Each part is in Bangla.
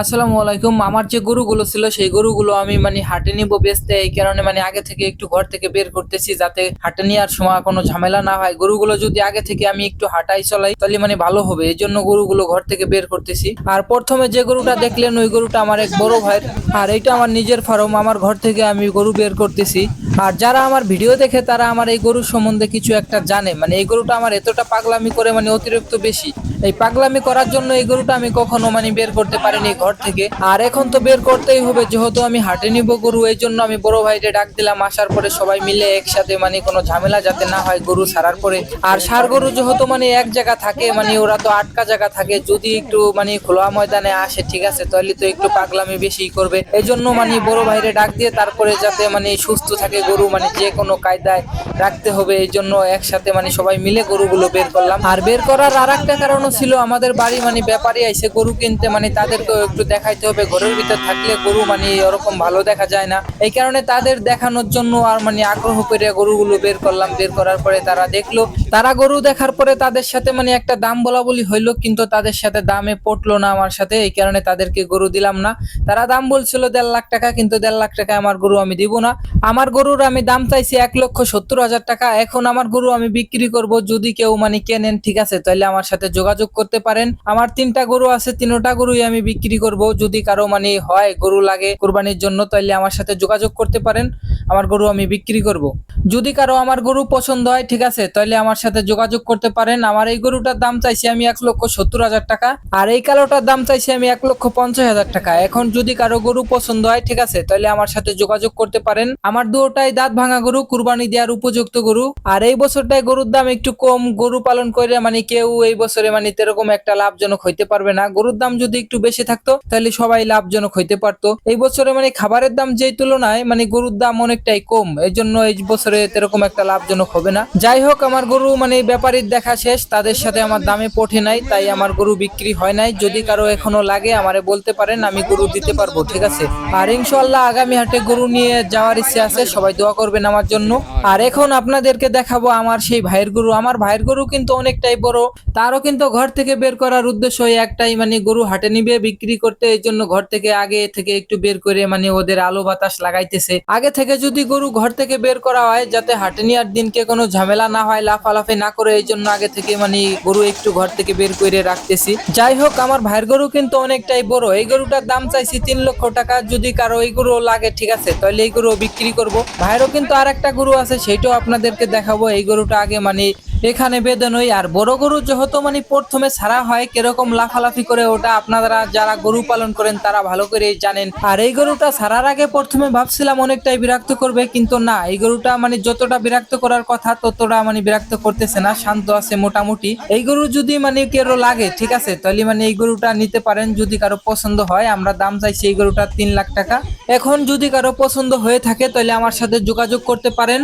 আসসালামু আলাইকুম। আমার যে গরুগুলো ছিল, সেই গরুগুলো আমি মানে হাটে নিব বেচতে। এই কারণে মানে আগে থেকে একটু ঘর থেকে বের করতেছি যাতে হাটে নেওয়ার সময় কোনো ঝামেলা না হয়। গরুগুলো যদি আগে থেকে আমি একটু হাঁটাই চলাই, তাহলে মানে ভালো হবে। এই জন্য গরুগুলো ঘর থেকে বের করতেছি। আর প্রথমে যে গরুটা দেখলেন, ওই গরুটা আমার এক বড় ভাইয়ের। আর এইটা আমার নিজের ফার্ম, আমার ঘর থেকে আমি গরু বের করতেছি। আর যারা আমার ভিডিও দেখে, তারা আমার এই গরুর সম্বন্ধে কিছু একটা জানে। মানে এই গরুটা আমার এতটা পাগলামি করে মানে অতিরিক্ত বেশি। এই পাগলামি করার জন্য এই গরুটা আমি কখনো মানে বের করতে পারিনি। ঘর থেকে। আর এখন তো বের করতেই হবে, যেহেতু আমি হাটে নিব গরু, এই জন্য আমি বড় ভাইকে ডাক দিলাম। আসার পরে সবাই মিলে একসাথে মানে কোনো ঝামেলা যাতে না হয় গরু ছাড়ার পরে। আর সার গরু যেহেতু মানে এক জায়গা থাকে মানে ওরা তো আটকা জায়গা থাকে, যদি একটু মানে খোলা ময়দানে আসে, ঠিক আছে, তাহলে তো একটু পাগলামি বেশি করবে। এই জন্য মানে বড় ভাইরে ডাক দিয়ে তারপরে যাতে মানে সুস্থ থাকে গরু মানে যে কোনো কায়দায় রাখতে হবে, এই জন্য একসাথে মানে সবাই মিলে গরুগুলো বের করলাম। আর বের করার আর একটা কারণও ছিল, আমাদের বাড়ি মানে ব্যাপারী আইসে গরু কিনতে মানে তাদেরকেও একটু দেখাইতে হবে, ঘরের ভিতর থাকলে গরু মানে ওরকম ভালো দেখা যায় না। এই কারণে তাদের দেখানোর জন্য আর মানে আগ্রহ করে গরুগুলো বের করলাম। বের করার পরে তারা দেখল, তারা গরু দেখার পরে তাদের সাথে মানে একটা দাম বলা বলি হইল, কিন্তু তাদের সাথে দামে পটলো না আমার সাথে, এই কারণে তাদেরকে গরু দিলাম না। তারা দাম বলছিল দেড় লাখ টাকা, কিন্তু দেড় লাখ টাকা আমার গরু আমি দিব না। আমার গরুর আমি দাম চাইছি এক লক্ষ সত্তর হাজার টাকা, এখন আমার গরু আমি বিক্রি করব, যদি কেউ মানে কেনেন, ঠিক আছে তাহলে আমার সাথে যোগাযোগ করতে পারেন। আমার তিনটা গরু আছে, তিনটা গরুই আমি বিক্রি করব। যদি কারও মানে হয়, গরু লাগে কোরবানির জন্য তাহলে আমার সাথে যোগাযোগ করতে পারেন। আমার গরু আমি বিক্রি করব। যদি কারও আমার গরু পছন্দ হয়, ঠিক আছে তাহলে আমার সাথে যোগাযোগ করতে পারেন। আমার এই গরুটার দাম চাইছি আমি এক লক্ষ সত্তর হাজার টাকা, আর এই কালোটার দাম চাইছি আমি এক লক্ষ পঞ্চাশ হাজার টাকা। এখন যদি কারও গরু পছন্দ হয়, ঠিক আছে তাহলে আমার সাথে যোগাযোগ করতে পারেন। আমার দুটাই দাঁত ভাঙা গরু, কুরবানি দেওয়ার উপযুক্ত গরু। আর এই বছরটায় গরুর দাম একটু কম, গরু পালন করে মানে কেউ এই বছরে মানে এরকম একটা লাভজনক হইতে পারবে না। গরুর দাম যদি একটু বেশি থাকতো তাহলে সবাই লাভজনক হইতে পারতো। এই বছরে মানে খাবারের দাম যেই তুলনায় মানে গরুর দাম অনেকটাই কম এই জন্য এই বছরে এরকম একটা লাভজনক হবে না। যাই হোক, আমার গরু মানে ব্যাপারীর দেখা শেষ, তাদের সাথে আমার দামে পঠে নাই, তাই আমার গরু বিক্রি হয় নাই। যদি কারও এখনও লাগে, আমারে বলতে পারেন, আমি গরু দিতে পারব, ঠিক আছে? আর ইনশাল্লাহ আগামী হাটে গরু নিয়ে যাওয়ার ইচ্ছে আছে, সবাই দোয়া করবেন আমার জন্য। আর এখন আপনাদেরকে দেখাবো আমার সেই ভাইয়ের গরু। আমার ভাইয়ের গরু কিন্তু অনেকটাই বড়, তারও কিন্তু ঘর থেকে বের করার উদ্দেশ্য একটাই মানে গরু হাটে নিবে, বিক্রি করতে, এই জন্য ঘর থেকে আগে থেকে একটু বের করে মানে ওদের আলো বাতাস লাগাইতেছে। আগে থেকে যদি গরু ঘর থেকে বের করা হয়, যাতে হাটে নেওয়ার দিনকে কোনো ঝামেলা না হয়, লাফালাফি না করে, এই জন্য আগে থেকে মানে গরু একটু ঘর থেকে বের করে রাখতেছি। যাই হোক, আমার ভাইয়ের গরু কিন্তু অনেকটাই বড়। এই গরুটার দাম চাইছি তিন লক্ষ টাকা। যদি কারও এই গরু লাগে, ঠিক আছে, তাহলে এই গরু বিক্রি করব। ভাইয়েরও কিন্তু আর একটা গরু আছে, সেইটাও আপনাদেরকে দেখাবো। এই গরুটা আগে মানে এখানে বেদনই আর বড় গরু যেহেতু মানে প্রথমে ছাড়া হয়, কীরকম লাফালাফি করে ওটা আপনারা যারা গরু পালন করেন তারা ভালো করেই জানেন। আর এই গরুটা ছাড়ার আগে প্রথমে ভাবছিলাম অনেকটাই বিরক্ত করবে, কিন্তু না, এই গরুটা মানে যতটা বিরক্ত করার কথা ততটা মানে বিরক্ত করতেছে না, শান্ত আছে মোটামুটি। এই গরু যদি মানে কেরো লাগে, ঠিক আছে, তাহলে মানে এই গরুটা নিতে পারেন যদি কারও পছন্দ হয়, আমরা দাম চাইছি এই গরুটা তিন লাখ টাকা। এখন যদি কারও পছন্দ হয়ে থাকে, তাহলে আমার সাথে যোগাযোগ করতে পারেন।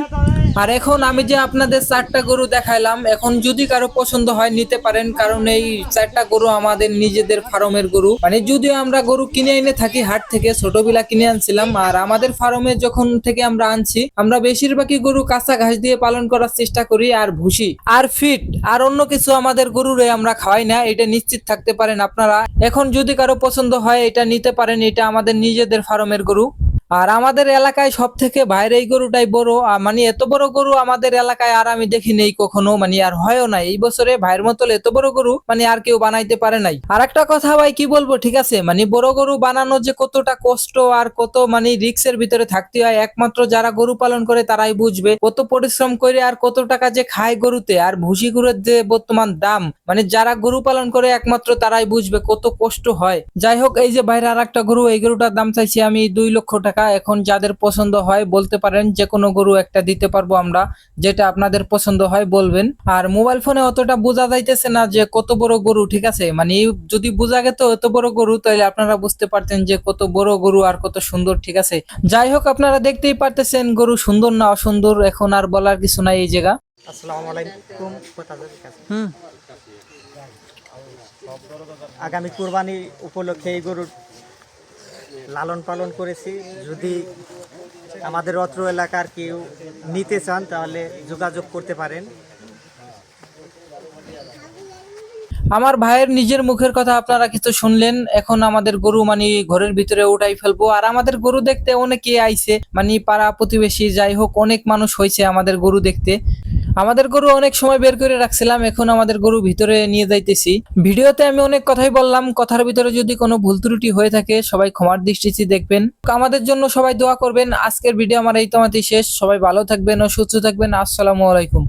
আর এখন আমি যে আপনাদের চারটা গরু দেখাইলাম, এখন যদি কারও পছন্দ হয় নিতে পারেন, কারণ এই চারটা গরু আমাদের নিজেদের ফার্মের গরু। মানে যদিও আমরা গরু কিনে এনে থাকি, হাট থেকে ছোটবেলা কিনে আনছিলাম, আর আমাদের ফার্মে যখন থেকে আমরা আনছি, আমরা বেশিরভাগই গরু কাঁচা ঘাস দিয়ে পালন করার চেষ্টা করি, আর ভুসি, আর ফিট আর অন্য কিছু আমাদের গরুরে আমরা খাওয়াই না, এটা নিশ্চিত থাকতে পারেন আপনারা। এখন যদি কারও পছন্দ হয়, এটা নিতে পারেন, এটা আমাদের নিজেদের ফার্মের গরু। আর আমাদের এলাকায় সব থেকে বাইরে এই গরুটাই বড়। মানে এত বড় গরু আমাদের এলাকায় আর আমি দেখি নেই কখনো মানে আর হয়ও নাই এই বছরে ভাইয়ের মতো এত বড় গরু মানে আর কেউ বানাইতে পারে নাই। আর একটা কথা ভাই, কি বলব? ঠিক আছে? মানে বড় গরু বানানো যে কতটা কষ্ট আর কত মানে রিক্সের ভিতরে থাকতে হয়, একমাত্র যারা গরু পালন করে তারাই বুঝবে। কত পরিশ্রম করে আর কত টাকা যে খায় গরুতে, আর ভুসি গরুর যে বর্তমান দাম মানে যারা গরু পালন করে একমাত্র তারাই বুঝবে কত কষ্ট হয়। যাই হোক, এই যে বাইরে আর একটা গরু, এই গরুটার দাম চাইছি আমি দুই লক্ষ টাকা। এখন যাদের পছন্দ হয় বলতে পারেন যে কোনো গরু একটা দিতে পারব আমরা যেটা আপনাদের পছন্দ হয় বলবেন। আর মোবাইল ফোনে অতটা বোঝা যাইতেছে না যে কত বড় গরু ঠিক আছে? মানে যদি বোঝা গেত এত বড় গরু তাহলে আপনারা বুঝতে পারতেন যে কত বড় গরু আর কত সুন্দর ঠিক আছে? যাই হোক আপনারা দেখতেই পারতেছেন গরু সুন্দর না অসুন্দর এখন আর বলার কিছু নাই এই জায়গা। আসসালামু আলাইকুম। হুম। আগামী কোরবানি উপলক্ষে এই গরুর লালন পালন করেছি। যদি আমাদের অত্র এলাকার কেউ নিতে চান, তাহলে যোগাযোগ করতে পারেন। আমার ভাইয়ের নিজের মুখের কথা আপনারা কিছু শুনলেন। এখন আমাদের গরু মানে ঘরের ভিতরে উঠাই ফেলব। আর আমাদের গরু দেখতে অনেকে আইছে মানে পাড়া প্রতিবেশী, যাই হোক, অনেক মানুষ হয়েছে আমাদের গরু দেখতে। আমাদের গরু অনেক সময় বের করে রাখছিলাম, এখন আমাদের গরু ভিতরে নিয়ে যাইতেছি। ভিডিওতে আমি অনেক কথাই বললাম, কথার ভিতরে যদি কোনো ভুল ত্রুটি হয়ে থাকে, সবাই ক্ষমার দৃষ্টিতে দেখবেন। আমাদের জন্য সবাই দোয়া করবেন। আজকের ভিডিও আমার এই তোমাতেই শেষ। সবাই ভালো থাকবেন ও সুস্থ থাকবেন। আসসালামু আলাইকুম।